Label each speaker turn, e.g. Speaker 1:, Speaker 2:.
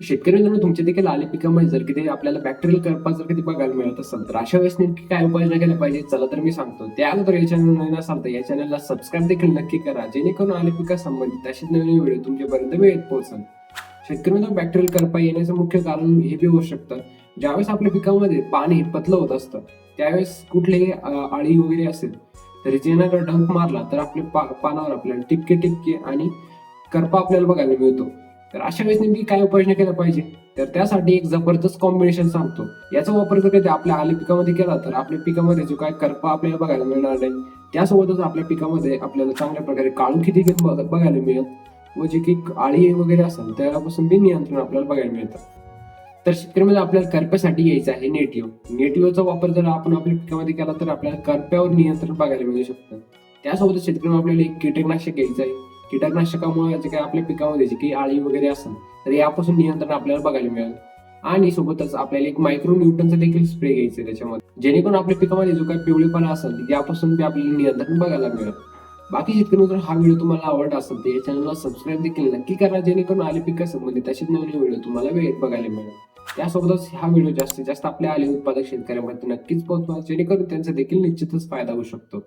Speaker 1: शेतकरी मित्रांनो तुमच्या देखील आले पिकामध्ये म्हणजे जर किती आपल्याला बॅक्टेरियल करपा जर कधी बघायला मिळत असेल तर अशा वेळेस नेमकी काय उपाययोजना केल्या पाहिजे चला तर मी सांगतो. त्या अगोदर या चॅनल असाल तर या चॅनलला सबस्क्राईब देखील नक्की करा. जेणेकरून आले पिका संबंधित अशीच नवीन व्हिडिओ तुमच्यापर्यंत वेळेत पोहोचल. शेतकरी मित्रांनो बॅक्टेरियल करपा येण्याचं मुख्य कारण हे बी होऊ शकतं. ज्यावेळेस आपल्या पिकामध्ये पाणी पतलं होत असतं त्यावेळेस कुठलेही आळी वगैरे असेल तर जेणाकडे डंक मारला तर आपल्या पा- पानावर आपल्याला टिपके टिपके आणि करपा आपल्याला बघायला मिळतो. तर अशा वेळेस नेमकी काय उपाययोजना केल्या पाहिजे? तर त्यासाठी एक जबरदस्त कॉम्बिनेशन सांगतो. याचा वापर जर कधी आपल्या आले पिकामध्ये केला तर आपल्या पिकामध्ये जो काय करपा आपल्याला बघायला मिळणार नाही. त्यासोबतच आपल्या पिकामध्ये आपल्याला चांगल्या प्रकारे काळू किती बघायला मिळेल. व जे की आळी वगैरे असेल त्यापासून बी नियंत्रण आपल्याला बघायला मिळतं. तर शेतकऱ्यामध्ये आपल्याला करप्यासाठी यायचं आहे नेटिव्ह नेटिव्हचा वापर जर आपण आपल्या पिकामध्ये केला तर आपल्याला करप्यावर नियंत्रण बघायला मिळू शकतं. त्यासोबतच शेतकऱ्यांना आपल्याला एक कीटकनाशक घ्यायचं आहे. कीटकनाशकामुळे जे काही आपल्या पिकामध्ये जे काही आळी वगैरे असेल तर यापासून नियंत्रण आपल्याला बघायला मिळेल. आणि सोबतच आपल्याला एक मायक्रो न्यूटनचा देखील स्प्रे घ्यायचं त्याच्यामध्ये. जेणेकरून आपल्या पिकामध्ये जो काही पिवळेपणा असेल यापासून बी आपल्याला नियंत्रण बघायला मिळेल. बाकी शेतकरी मित्र हा व्हिडिओ तुम्हाला आवडला असेल तर या चॅनलला सबस्क्राईब देखील नक्की करा जेणेकरून आले पिका संबंधित अशीच नवीन व्हिडिओ तुम्हाला वेळेत बघायला मिळेल. त्यासोबतच हा व्हिडिओ जास्तीत जास्त आपल्या आले उत्पादक शेतकऱ्यांपर्यंत नक्कीच पोहोचवा जेणेकरून त्यांचा देखील निश्चितच फायदा होऊ शकतो.